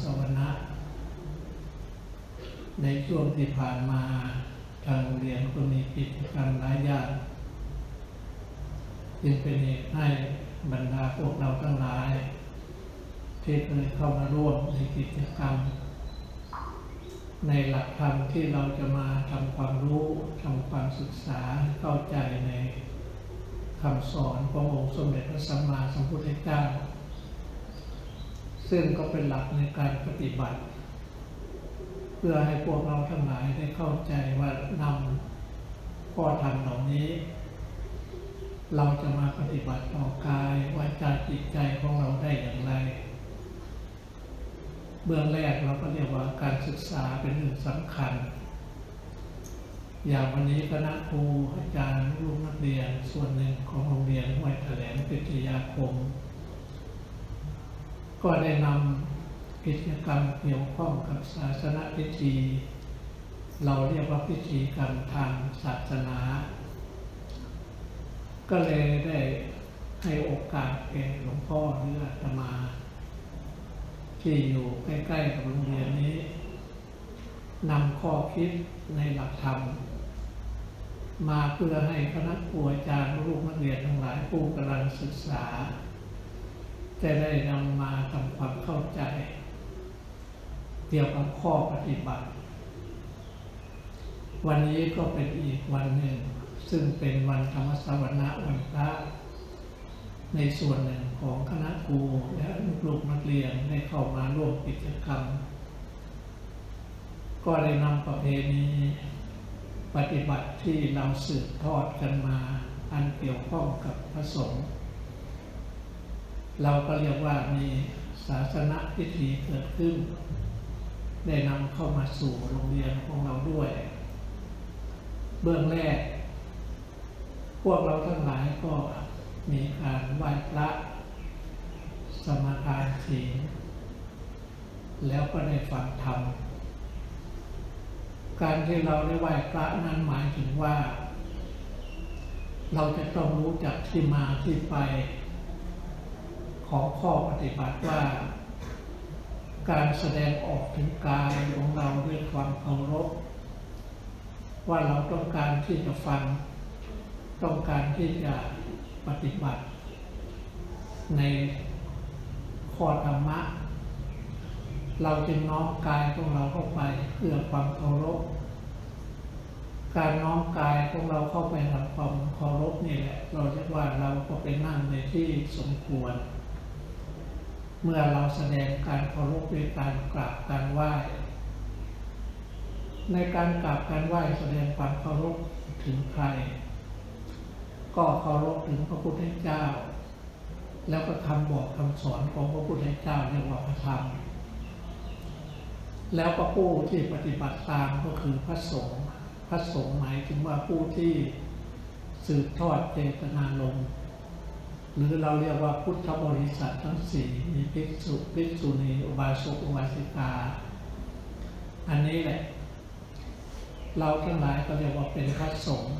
สวนะ ในช่วงที่ผ่านมาทางโรงเรียนก็มีกิจกรรมหลายอย่างจึงเป็นเหตุให้บรรดาพวกเราทั้งหลาย ที่เคยเข้ามาร่วมในกิจกรรม ในหลักธรรมที่เราจะมาทำความรู้ทำความศึกษาเข้าใจในคำสอนขององค์สมเด็จพระสัมมาสัมพุทธเจ้า ซึ่งก็เป็นหลักในการปฏิบัติ เพื่อให้พวกเราทั้งหลายได้เข้าใจว่านำข้อธรรมเหล่านี้ เราจะมาปฏิบัติต่อกายวาจาจิตใจของเราได้อย่างไร เบื้องแรกเราก็เรียกว่าการศึกษาเป็นเรื่องสำคัญ อย่างวันนี้คณะครูอาจารย์ลูกนักเรียนส่วนหนึ่งของโรงเรียนห้วยแถลงพิทยาคม ก็ได้นำกิจกรรมเกี่ยวข้องกับศาสนพิธี เราเรียกว่าพิธีกรรมทางศาสนา ก็เลยได้ให้โอกาสแก่หลวงพ่อหรืออาตมา ที่อยู่ใกล้ๆกับโรงเรียนนี้นำข้อคิดในหลักธรรม มาเพื่อให้คณะครูอาจารย์ลูกนักเรียนทั้งหลายผู้กำลังศึกษา จะได้นำมาทำความเข้าใจ เกี่ยวกับข้อปฏิบัติ วันนี้ก็เป็นอีกวันหนึ่ง ซึ่งเป็นวันธรรมสวนะวันพระในส่วนหนึ่งของคณะครูและลูกนักเรียนได้เข้ามาร่วมกิจกรรม ก็ได้นำประเพณีปฏิบัติที่เราสืบทอดกันมา อันเกี่ยวข้องกับพระสงฆ์ เราก็เรียกว่ามีศาสนพิธีเกิดขึ้น ได้นำเข้ามาสู่โรงเรียนของเราด้วย เบื้องแรก พวกเราทั้งหลายก็มีการไหว้พระสมาทานศีลแล้วก็ได้ฟังธรรม การที่เราได้ไหว้พระนั้นหมายถึงว่า เราจะต้องรู้จักที่มาที่ไป ของข้อปฏิบัติว่า การแสดงออกถึงกายของเราด้วยความเคารพว่าเราต้องการที่จะฟัง ต้องการที่จะปฏิบัติ ในข้อธรรมะ เราจึงน้อมกายของเราเข้าไปเพื่อความเคารพการน้อมกายของเราเข้าไปทำความเคารพนี่แหละ เราเรียกว่าเราก็ไปนั่งในที่สมควร เมื่อเราแสดงการเคารพด้วยการกราบการไหว้ ในการกราบการไหว้แสดงความเคารพถึงใคร ก็เคารพถึงพระพุทธเจ้า แล้วก็คำบอกคำสอนของพระพุทธเจ้าเรียกว่าพระธรรม แล้วก็ผู้ที่ปฏิบัติตามก็คือพระสงฆ์พระสงฆ์หมายถึงว่าผู้ที่สืบทอดเจตนารมณ์ หรือเราเรียกว่าพุทธบริษัททั้งสี่มีภิกษุภิกษุณีอุบาสกอุบาสิกา อันนี้แหละ เราทั้งหลายก็เรียกว่าเป็นพระสงฆ์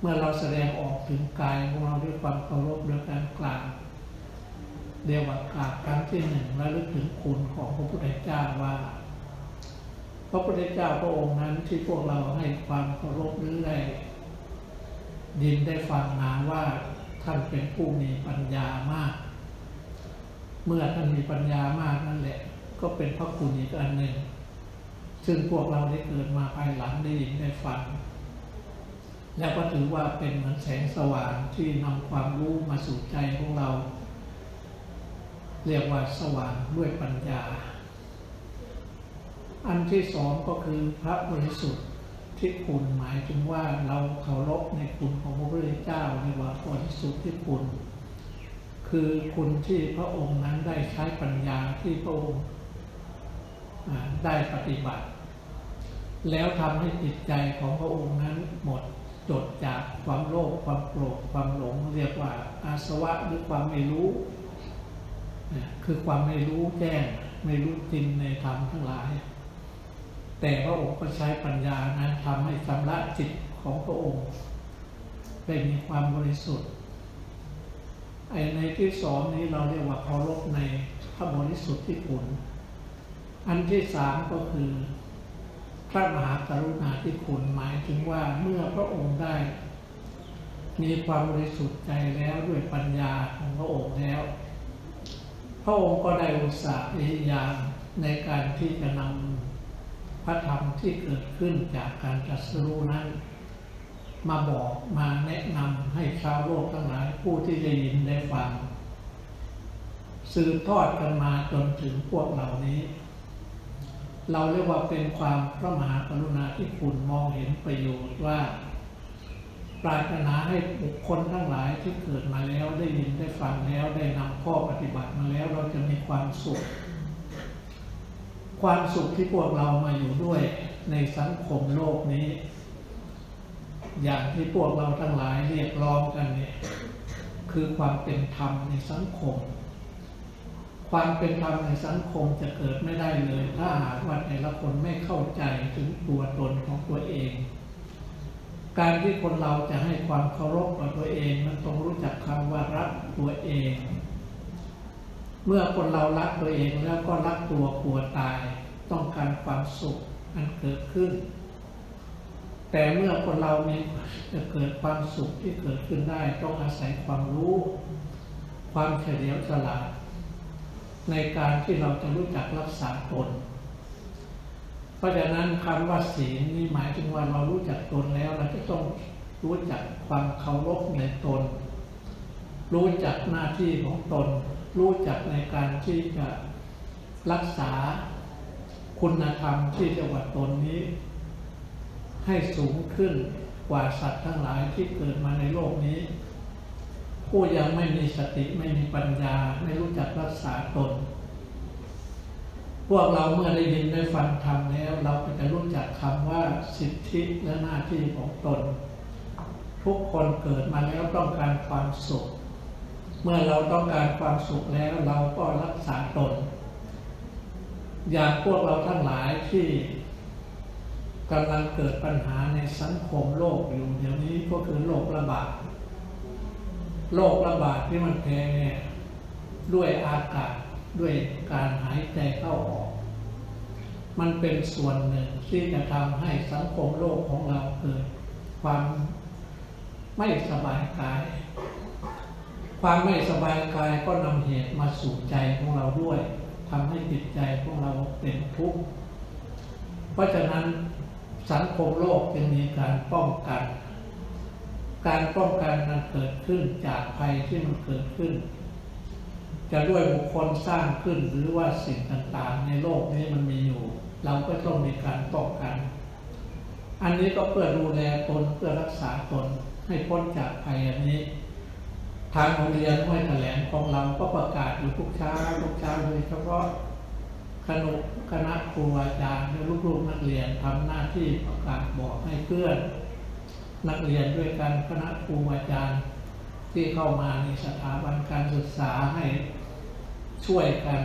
เมื่อเราแสดงออกถึงกายของเราด้วยความเคารพด้วยการกราบเรียกว่ากราบครั้งที่หนึ่งและลึกถึงคุณของพระพุทธเจ้าว่าพระพุทธเจ้าพระองค์นั้นที่พวกเราให้ความเคารพหรือได้ยินได้ฟังมาว่า ท่านเป็นผู้มีปัญญามาก เมื่อท่านมีปัญญามากนั่นแหละ ก็เป็นพระคุณอีกอันหนึ่ง ซึ่งพวกเราได้เกิดมาภายหลังได้ยินได้ฟัง แล้วก็ถือว่าเป็นเหมือนแสงสว่างที่นำความรู้มาสู่ใจของเรา เรียกว่าสว่างด้วยปัญญา อันที่สองก็คือพระบริสุทธิ์ ที่คุณหมายถึงว่าเราเคารพในคุณของพระพุทธเจ้าเรียกว่าบริสุทธิ์ที่คุณ คือคุณที่พระองค์นั้นได้ใช้ปัญญาที่พระองค์ได้ปฏิบัติ แล้วทำให้จิตใจของพระองค์นั้นหมดจดจากความโลภความโกรธความหลง เรียกว่าอาสวะหรือความไม่รู้ คือความไม่รู้แจ้งไม่รู้จริงในธรรมทั้งหลาย แต่พระองค์ก็ใช้ปัญญานั้นทำให้ชำระจิตของพระองค์ได้มีความบริสุทธิ์ไอในที่สองนี้เราเรียกว่าเคารพในพระบริสุทธิ์ที่คุณอันที่สามก็คือพระมหากรุณาธิคุณหมายถึงว่าเมื่อพระองค์ได้ มีความบริสุทธิ์ใจแล้วด้วยปัญญาของพระองค์แล้ว พระองค์ก็ได้อุตส่าห์พยายามในการที่จะนำ พระธรรมที่เกิดขึ้นจากการตรัสรู้นั้น มาบอกมาแนะนำให้ชาวโลกทั้งหลายผู้ที่ได้ยินได้ฟังสืบทอดกันมาจนถึงพวกเหล่านี้ เราเรียกว่าเป็นความพระมหากรุณาที่คุณมองเห็นประโยชน์ว่าปรารถนาให้บุคคลทั้งหลายที่เกิดมาแล้วได้ยินได้ฟังแล้วได้นำข้อปฏิบัติมาแล้วเราจะมีความสุข ความสุขที่พวกเรามาอยู่ด้วยในสังคมโลกนี้ อย่างที่พวกเราทั้งหลายเรียกร้องกันเนี่ยคือความเป็นธรรมในสังคม ความเป็นธรรมในสังคมจะเกิดไม่ได้เลย ถ้าหากว่าแต่ละคนไม่เข้าใจถึงตัวตนของตัวเอง การที่คนเราจะให้ความเคารพต่อตัวเองมันต้องรู้จักคำว่ารักตัวเอง เมื่อคนเรารักตัวเองแล้วก็รักตัวกลัวตาย ต้องการความสุขอันเกิดขึ้น แต่เมื่อคนเรามีจะเกิดความสุขที่เกิดขึ้นได้ ต้องอาศัยความรู้ ความเฉลียวฉลาด ในการที่เราจะรู้จักรักษาตน เพราะฉะนั้นคำว่าศีลนี่หมายถึงว่าเรารู้จักตนแล้วเราจะต้องรู้จักความเคารพในตน รู้จักหน้าที่ของตน รู้จักในการที่จะรักษา คุณธรรมที่จังหวัดตนนี้ ให้สูงขึ้นกว่าสัตว์ทั้งหลายที่เกิดมาในโลกนี้ ผู้ยังไม่มีสติไม่มีปัญญาไม่รู้จักรักษาตน พวกเราเมื่อได้ยินได้ฟังธรรมแล้ว เราก็จะรู้จักคำว่าสิทธิและหน้าที่ของตน ทุกคนเกิดมาแล้วต้องการความสุข เมื่อเราต้องการความสุขแล้วเราก็รักษาตน อย่างพวกเราทั้งหลายที่กำลังเกิดปัญหาในสังคมโลกอยู่เดี๋ยวนี้ก็คือโรคระบาดโรคระบาดที่มันแพร่เนี่ยด้วยอากาศด้วยการหายใจเข้าออก มันเป็นส่วนหนึ่งที่จะทำให้สังคมโลกของเราเกิดความไม่สบายกาย ความไม่สบายกายก็นำเหตุมาสู่ใจของเราด้วย ทำให้จิตใจของเราเป็นทุกข์ เพราะฉะนั้นสังคมโลกจึงมีการป้องกัน การป้องกันมันเกิดขึ้นจากภัยที่มันเกิดขึ้น จะด้วยบุคคลสร้างขึ้นหรือว่าสิ่งต่างๆ ในโลกนี้มันมีอยู่ เราก็ต้องมีการป้องกัน อันนี้ก็เพื่อดูแลตนเพื่อรักษาตนให้พ้นจากภัยอันนี้ ทางโรงเรียนห้วยแถลงของเราก็ประกาศอยู่ทุกเช้าทุกเช้าโดยเฉพาะคณะคณะครูอาจารย์และลูกๆนักเรียนทำหน้าที่ประกาศบอกให้เพื่อน นักเรียนด้วยกันคณะครูอาจารย์ ที่เข้ามาในสถาบันการศึกษาให้ช่วยกัน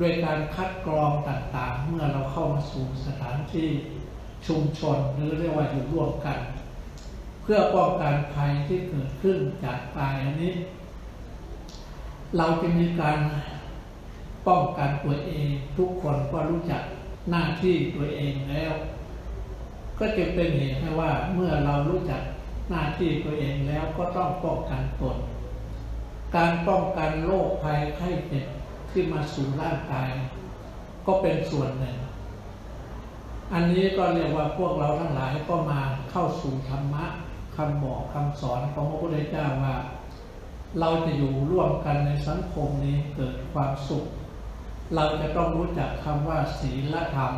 ด้วยการคัดกรองต่างๆ เมื่อเราเข้ามาสู่สถานที่ชุมชนหรือเรียกว่าอยู่ร่วมกัน พื่อป้องกันภัยที่เกิดขึ้นจากกายอันนี้ เราจะมีการป้องกันตัวเองทุกคนก็รู้จักหน้าที่ตัวเองแล้ว ก็จะเป็นเหตุให้ว่าเมื่อเรารู้จักหน้าที่ตัวเองแล้วก็ต้องป้องกันตน การป้องกันโรคภัยไข้เจ็บที่มาสู่ร่างกาย ก็เป็นส่วนหนึ่ง อันนี้ก็เรียกว่าพวกเราทั้งหลายก็มาเข้าสู่ธรรมะ คำบอกคำสอนของพระพุทธเจ้าว่า เราจะอยู่ร่วมกันในสังคมนี้เกิดความสุข เราจะต้องรู้จักคำว่าศีลธรรม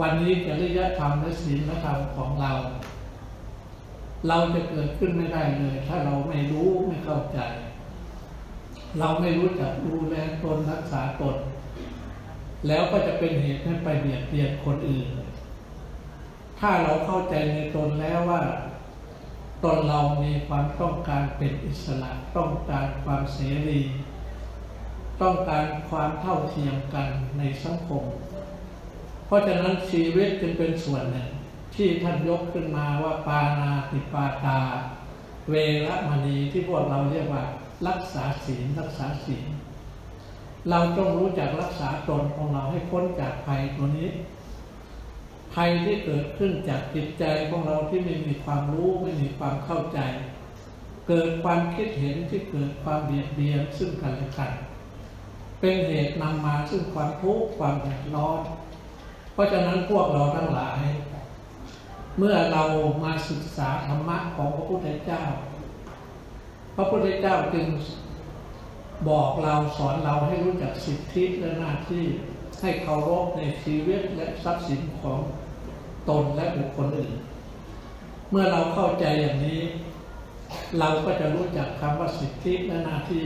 วันนี้จริยธรรมและศีลธรรมของเรา เราจะเกิดขึ้นไม่ได้เลย ถ้าเราไม่รู้ไม่เข้าใจ เราไม่รู้จักดูแลตนรักษาตนแล้วก็จะเป็นเหตุให้ไปเบียดเบียนคนอื่น ถ้าเราเข้าใจในตนแล้วว่า ตนเรามีความต้องการเป็นอิสระต้องการความเสรี ต้องการความเท่าเทียมกันในสังคม เพราะฉะนั้นชีวิตจึงเป็นส่วนหนึ่งที่ท่านยกขึ้นมาว่าปานาติปาตา เวรมณีที่พวกเราเรียกว่า รักษาศีลรักษาศีลเราต้องรู้จักรักษาตนของเราให้พ้นจากภัยตัวนี้ ภัยที่เกิดขึ้นจากจิตใจของเราที่ไม่มีความรู้ไม่มีความเข้าใจ เกิดความคิดเห็นที่เกิดความเบียดเบียนซึ่งกันและกันเป็นเหตุนำมาซึ่งความทุกข์ความเดือดร้อน เพราะฉะนั้นพวกเราทั้งหลาย เมื่อเรามาศึกษาธรรมะของพระพุทธเจ้า พระพุทธเจ้าจึงบอกเราสอนเราให้รู้จักสิทธิและหน้าที่ ให้เคารพในชีวิตและทรัพย์สินของตนและบุคคลอื่น เมื่อเราเข้าใจอย่างนี้ เราก็จะรู้จักคำว่าสิทธิและหน้าที่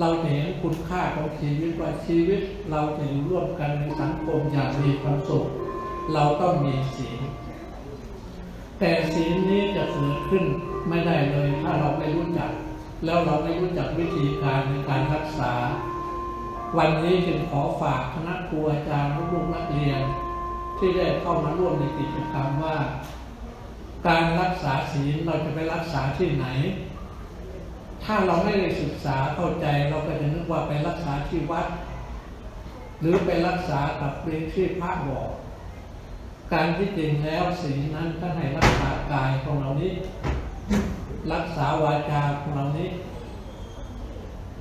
เราเห็นคุณค่าของชีวิตว่าชีวิตเราจะอยู่ร่วมกันในสังคมอย่างมีความสุข เราต้องมีศีลแต่ศีลนี้จะเกิดขึ้นไม่ได้เลยถ้าเราไม่รู้จัก แล้วเราไม่รู้จักวิธีการในการรักษา วันนี้จึงขอฝากคณะครูอาจารย์ลูกนักเรียน ที่ได้เข้ามาร่วมในกิจกรรมว่า การรักษาศีลเราจะไปรักษาที่ไหน ถ้าเราไม่ได้ศึกษาเข้าใจเราก็จะนึกว่าไปรักษาที่วัด หรือไปรักษากับเรียนที่พระบอกการที่จริงแล้วศีลนั้นท่านให้รักษากายของเรานี้ รักษาวาจาของเรานี้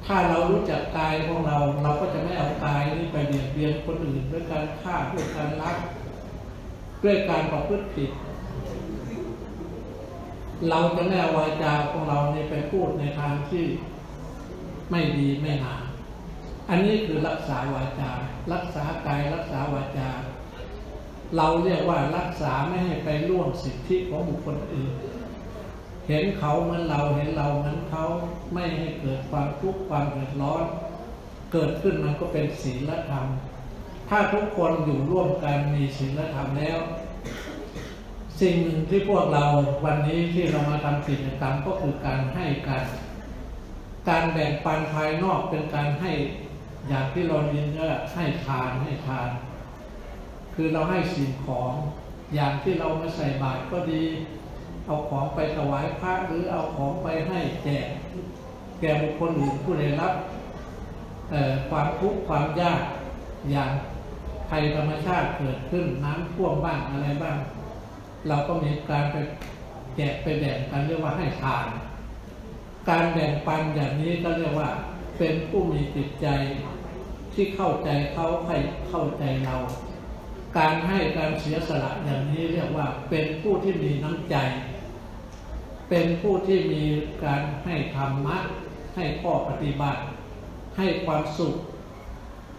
ถ้าเรารู้จักกายของเรา เราก็จะไม่เอากายนี้ไปเบียดเบียนคนอื่นด้วยการฆ่าด้วยการลักด้วยการประพฤติผิดเราจะไม่เอาวาจาของเราในไปพูดในทางที่ไม่ดีไม่งามอันนี้คือรักษาวาจา รักษากายรักษาวาจา เราเรียกว่ารักษาไม่ให้ไปล่วงสิทธิของบุคคลอื่น เห็นเขาเหมือนเราเห็นเราเหมือนเขาไม่ให้เกิดความทุกข์ความเดือดร้อน เกิดขึ้นมันก็เป็นศีลธรรม ถ้าทุกคนอยู่ร่วมกันมีศีลธรรมแล้ว สิ่งหนึ่งที่พวกเราวันนี้ที่เรามาทำกิจกรรมก็คือการให้กัน การแบ่งปันภายนอกเป็นการให้อย่างที่เราเรียนว่าให้ทานให้ทาน คือเราให้สิ่งของอย่างที่เรามาใส่บาตรก็ดี เอาของไปถวายพระหรือเอาของไปให้แจกแก่บุคคลอื่นผู้ได้รับความทุกข์ความยากอย่างภัยธรรมชาติเกิดขึ้นน้ำท่วมบ้างอะไรบ้าง เราก็มีการไปแจกไปแบ่งกันเรียกว่าให้ทาน การแบ่งปันอย่างนี้ก็เรียกว่า เป็นผู้มีจิตใจที่เข้าใจเขาให้เข้าใจเรา การให้การเสียสละอย่างนี้เรียกว่าเป็นผู้ที่มีน้ำใจ เป็นผู้ที่มีการให้ธรรมะ ให้ข้อปฏิบัติ ให้ความสุข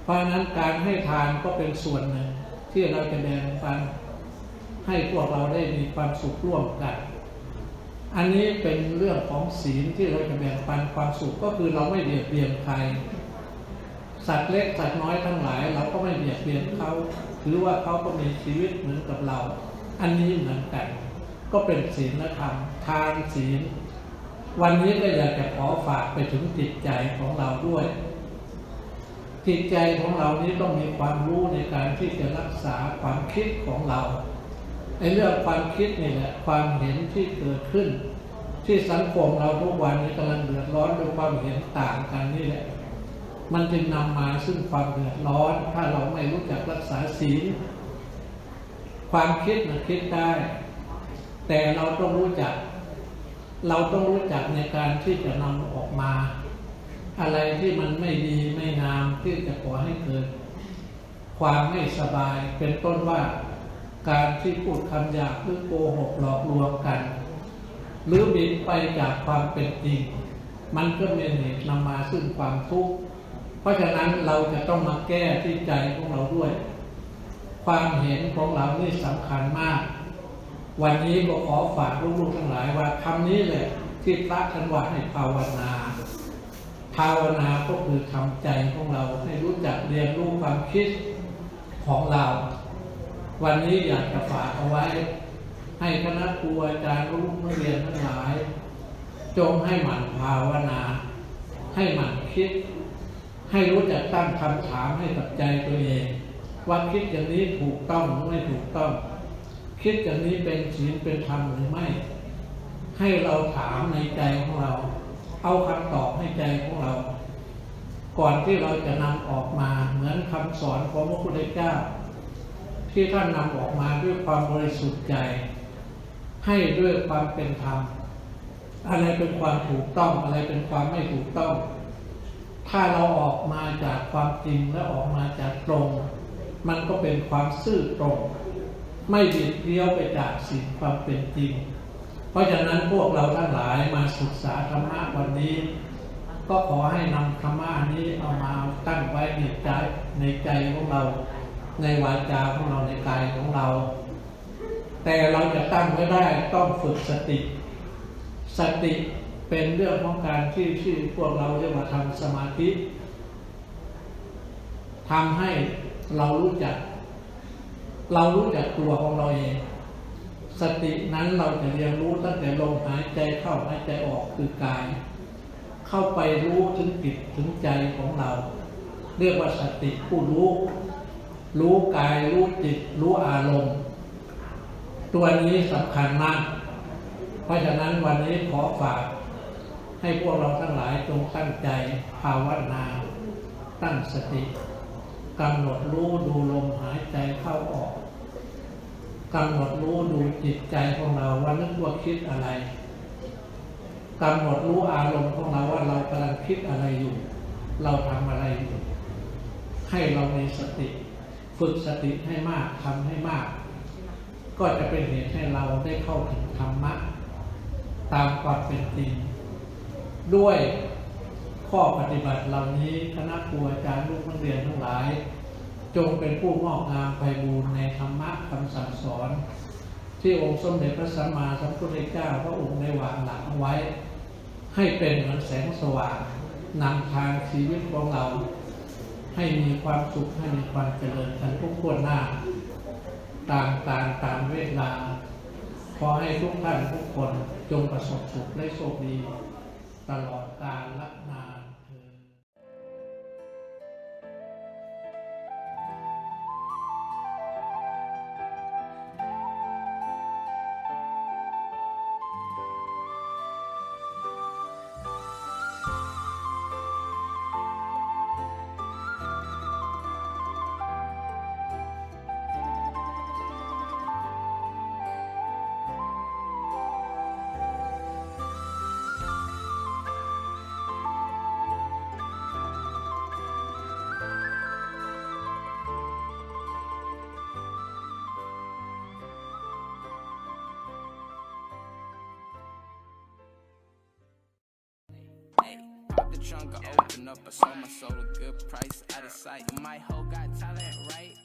เพราะฉะนั้นการให้ทานก็เป็นส่วนหนึ่ง ที่เราจะแบ่งปัน ให้พวกเราได้มีความสุขร่วมกัน อันนี้เป็นเรื่องของศีลที่เราจะแบ่งปันความสุขก็คือเราไม่เบียดเบียนใคร สัตว์เล็กสัตว์น้อยทั้งหลาย เราก็ไม่เบียดเบียนเขา ถือว่าเขาก็มีชีวิตเหมือนกับเรา อันนี้เหมือนกัน ก็เป็นศีลธรรมทานศีล วันนี้ก็อยากจะขอฝากไปถึงจิตใจของเราด้วย จิตใจของเรานี้ต้องมีความรู้ในการที่จะรักษาความคิดของเราไอ้เรื่องความคิดนี่แหละความเห็นที่เกิดขึ้น ที่สังคมเราทุกวันนี้กำลังเดือดร้อนด้วยความเห็นต่างกันนี่แหละ มันจึงนำมาซึ่งความเดือดร้อน ถ้าเราไม่รู้จักรักษาศีลความคิดมันคิดได้ แต่เราต้องรู้จัก เราต้องรู้จักในการที่จะนำออกมา อะไรที่มันไม่ดีไม่งามที่จะก่อให้เกิด ความไม่สบายเป็นต้นว่าการที่พูดคำหยาบหรือโกหกหลอกลวงกัน หรือบินไปจากความเป็นจริง มันก็เป็นเหตุนำมาซึ่งความทุกข์ เพราะฉะนั้นเราจะต้องมาแก้ที่ใจของเราด้วย ความเห็นของเรานี่สำคัญมาก วันนี้ก็ขอฝากลูกๆทั้งหลายว่าคำนี้แหละที่พระท่านว่าให้ภาวนา ภาวนาก็คือทำใจของเราให้รู้จักเรียนรู้ความคิดของเรา วันนี้อยากจะฝากเอาไว้ ให้คณะครูอาจารย์ลูกนักเรียนทั้งหลาย จงให้หมั่นภาวนา ให้หมั่นคิด ให้รู้จักตั้งคำถามให้กับใจตัวเองว่าคิดอย่างนี้ถูกต้องหรือไม่ถูกต้อง คิดอย่างนี้เป็นศีลเป็นธรรมหรือไม่ ให้เราถามในใจของเรา เอาคำตอบให้ใจของเรา ก่อนที่เราจะนำออกมาเหมือนคำสอนของพระพุทธเจ้า ที่ท่านนำออกมาด้วยความบริสุทธิ์ใจ ให้ด้วยความเป็นธรรมอะไรเป็นความถูกต้องอะไรเป็นความไม่ถูกต้อง ถ้าเราออกมาจากความจริงและออกมาจากตรง มันก็เป็นความซื่อตรง ไม่บิดเบี้ยวไปจากสิ่งความเป็นจริง เพราะฉะนั้นพวกเราทั้งหลายมาศึกษาธรรมะวันนี้ ก็ขอให้นำธรรมะนี้เอามาตั้งไว้ในใจในใจของเรา ในวาจาของเราในกายของเรา แต่เราจะตั้งไว้ได้ต้องฝึกสติ สติ เป็นเรื่องของการที่ที่พวกเราเรียกว่าทำสมาธิทำให้เรารู้จัก เรารู้จักตัวของเราเอง สตินั้นเราจะเรียนรู้ตั้งแต่ลมหายใจเข้าหายใจออกคือกาย เข้าไปรู้ถึงจิตถึงใจของเรา เรียกว่าสติผู้รู้ รู้กายรู้จิต รู้อารมณ์ ตัวนี้สำคัญมาก เพราะฉะนั้นวันนี้ขอฝาก ให้พวกเราทั้งหลายจงตั้งใจภาวนา ตั้งสติกำหนดรู้ดูลมหายใจเข้าออกกำหนดรู้ดูจิตใจของเราว่านึกว่าคิดอะไรกำหนดรู้อารมณ์ของเราว่าเรากำลังคิดอะไรอยู่ เราทำอะไรอยู่ ให้เรามีสติ ฝึกสติให้มากทำให้มาก ก็จะเป็นเหตุให้เราได้เข้าถึงธรรมะ ตามความเป็นจริง ด้วยข้อปฏิบัติเหล่านี้คณะครูอาจารย์ลูกนักเรียนทั้งหลาย จงเป็นผู้มอบงามไปบูรณ์ในธรรมะคำสั่งสอน ที่องค์สมเด็จพระสัมมาสัมพุทธเจ้าพระองค์ได้วางหลักเอาไว้ ให้เป็นเหมือนแสงสว่างนำทางชีวิตของเรา ให้มีความสุขให้มีความเจริญกันทุกคนหน้าตามการตามเวลาขอให้ทุกท่านทุกคนจงประสบสุขและโชคดี ตลอดกาลละนาน the trunk, I open up, I sold my soul a good price, out of sight. My hoe got talent, right?